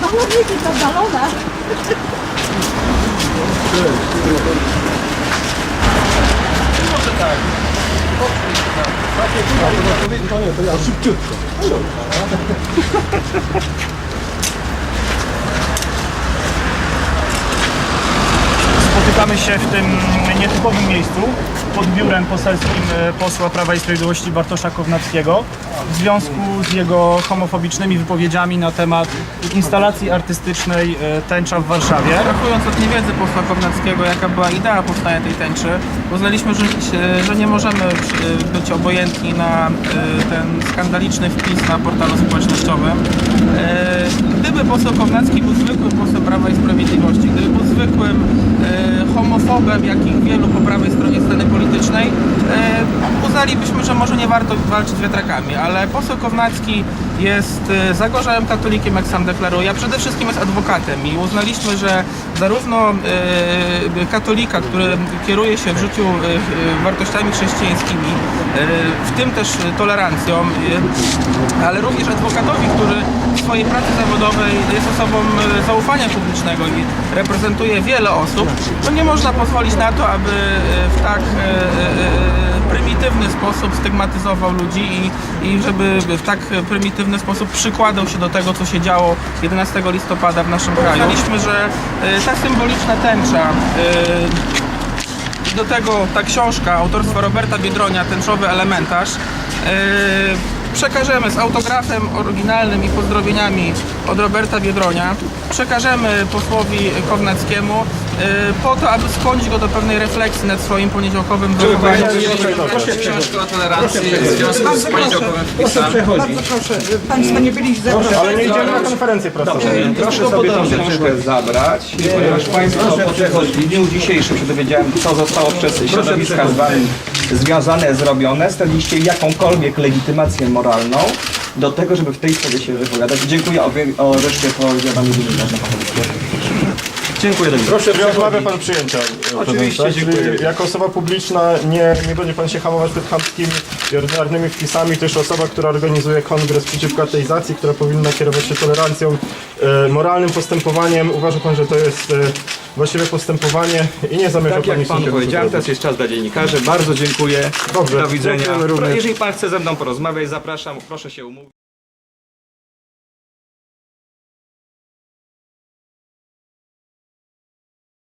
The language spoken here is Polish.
Baloniki to balona. Spotykamy się w tym nietypowym miejscu pod biurem poselskim e, posła Prawa i Sprawiedliwości Bartosza Kownackiego w związku z jego homofobicznymi wypowiedziami na temat instalacji artystycznej e, Tęcza w Warszawie. Abstrahując od niewiedzy posła Kownackiego, jaka była idea powstania tej tęczy, uznaliśmy, że, że nie możemy przy- być obojętni na e, ten skandaliczny wpis na portalu społecznościowym. E, Gdyby poseł Kownacki był zwykłym posłem Prawa i Sprawiedliwości, gdyby był zwykłym homofobem, jakich wielu po prawej stronie sceny politycznej, e, uznalibyśmy, że może nie warto walczyć wiatrakami, ale poseł Kownacki jest e, zagorzałym katolikiem, jak sam deklaruje, a przede wszystkim jest adwokatem i uznaliśmy, że zarówno e, katolika, który kieruje się w życiu wartościami chrześcijańskimi, w tym też tolerancją, ale również adwokatowi, który w swojej pracy zawodowej jest osobą zaufania publicznego i reprezentuje wiele osób, to nie można pozwolić na to, aby w tak prymitywny sposób stygmatyzował ludzi i, i żeby w tak prymitywny sposób przykładał się do tego, co się działo 11 listopada w naszym kraju. Uznaliśmy, że e, ta symboliczna tęcza i do tego ta książka autorstwa Roberta Biedronia, Tęczowy Elementarz, yy, przekażemy z autografem oryginalnym i pozdrowieniami od Roberta Biedronia. Przekażemy posłowi Kownackiemu yy, po to, aby skłonić go do pewnej refleksji nad swoim poniedziałkowym zachowaniem. Książkę o tolerancji w związku z poniedziałkowym wpisem. Bardzo proszę, Państwo nie byli zaproszeni. Ale nie idziemy na konferencję prasową. Proszę sobie tą książkę zabrać, ponieważ Państwo po w dniu dzisiejszym się dowiedziałem, co zostało przez środowiska z Wami związane, zrobione. Straciliście jakąkolwiek legitymację moralną do tego, żeby w tej sprawie się wypowiadać. Dziękuję o, wy- o reszcie powiadami dziennikarzy. Dziękuję. do. Proszę, odmawia pan przyjęcia. Oczywiście, tak? dziękuję. Czyli Jako osoba publiczna nie, nie będzie pan się hamować przed chamskimi i ordynarnymi wpisami. To jest osoba, która organizuje kongres przeciwko ateizacji, która powinna kierować się tolerancją, e, moralnym postępowaniem. Uważa pan, że to jest e, właściwe postępowanie i nie zamierza Tak pan jak nic panu takiego powiedziałem, zrobić. teraz jest czas dla dziennikarzy. Bardzo dziękuję. Dobrze, Do widzenia. dziękujemy również. Jeżeli pan chce ze mną porozmawiać, zapraszam. Proszę się umówić.